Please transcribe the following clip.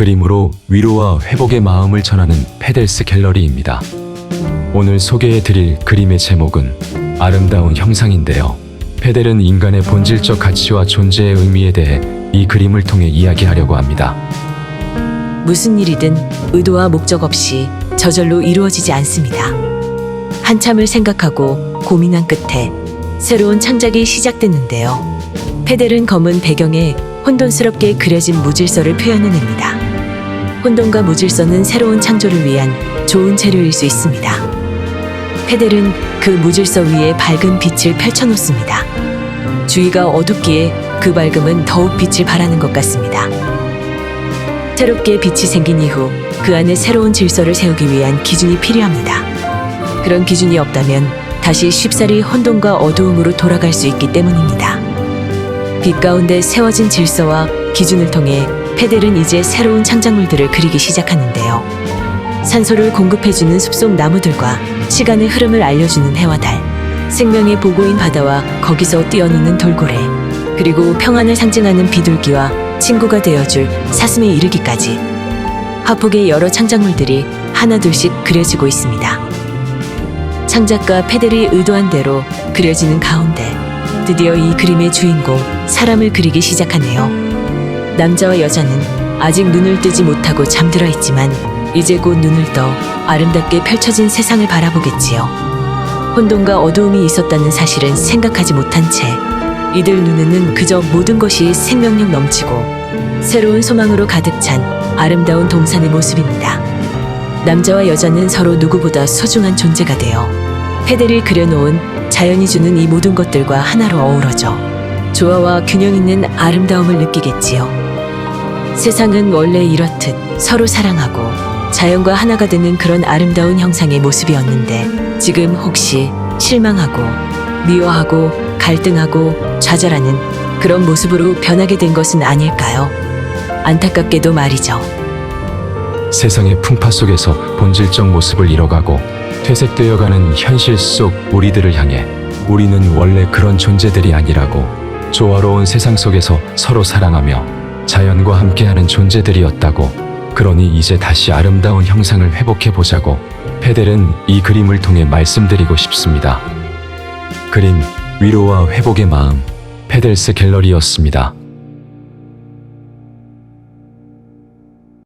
그림으로 위로와 회복의 마음을 전하는 페델스 갤러리입니다. 오늘 소개해 드릴 그림의 제목은 아름다운 형상인데요. 페델은 인간의 본질적 가치와 존재의 의미에 대해 이 그림을 통해 이야기하려고 합니다. 무슨 일이든 의도와 목적 없이 저절로 이루어지지 않습니다. 한참을 생각하고 고민한 끝에 새로운 창작이 시작됐는데요. 페델은 검은 배경에 혼돈스럽게 그려진 무질서를 표현해냅니다. 혼돈과 무질서는 새로운 창조를 위한 좋은 재료일 수 있습니다. 페델은 그 무질서 위에 밝은 빛을 펼쳐놓습니다. 주위가 어둡기에 그 밝음은 더욱 빛을 발하는 것 같습니다. 새롭게 빛이 생긴 이후 그 안에 새로운 질서를 세우기 위한 기준이 필요합니다. 그런 기준이 없다면 다시 쉽사리 혼돈과 어두움으로 돌아갈 수 있기 때문입니다. 빛 가운데 세워진 질서와 기준을 통해 페델은 이제 새로운 창작물들을 그리기 시작하는데요. 산소를 공급해주는 숲속 나무들과 시간의 흐름을 알려주는 해와 달, 생명의 보고인 바다와 거기서 뛰어노는 돌고래, 그리고 평안을 상징하는 비둘기와 친구가 되어줄 사슴에 이르기까지 화폭의 여러 창작물들이 하나둘씩 그려지고 있습니다. 창작가 페델이 의도한 대로 그려지는 가운데 드디어 이 그림의 주인공 사람을 그리기 시작하네요. 남자와 여자는 아직 눈을 뜨지 못하고 잠들어 있지만 이제 곧 눈을 떠 아름답게 펼쳐진 세상을 바라보겠지요. 혼돈과 어두움이 있었다는 사실은 생각하지 못한 채 이들 눈에는 그저 모든 것이 생명력 넘치고 새로운 소망으로 가득 찬 아름다운 동산의 모습입니다. 남자와 여자는 서로 누구보다 소중한 존재가 되어 페델이 그려놓은 자연이 주는 이 모든 것들과 하나로 어우러져 조화와 균형 있는 아름다움을 느끼겠지요. 세상은 원래 이렇듯 서로 사랑하고 자연과 하나가 되는 그런 아름다운 형상의 모습이었는데 지금 혹시 실망하고 미워하고 갈등하고 좌절하는 그런 모습으로 변하게 된 것은 아닐까요? 안타깝게도 말이죠. 세상의 풍파 속에서 본질적 모습을 잃어가고 퇴색되어가는 현실 속 우리들을 향해 우리는 원래 그런 존재들이 아니라고 조화로운 세상 속에서 서로 사랑하며 자연과 함께하는 존재들이었다고 그러니 이제 다시 아름다운 형상을 회복해 보자고 페델은 이 그림을 통해 말씀드리고 싶습니다. 그림 위로와 회복의 마음 페델스 갤러리였습니다.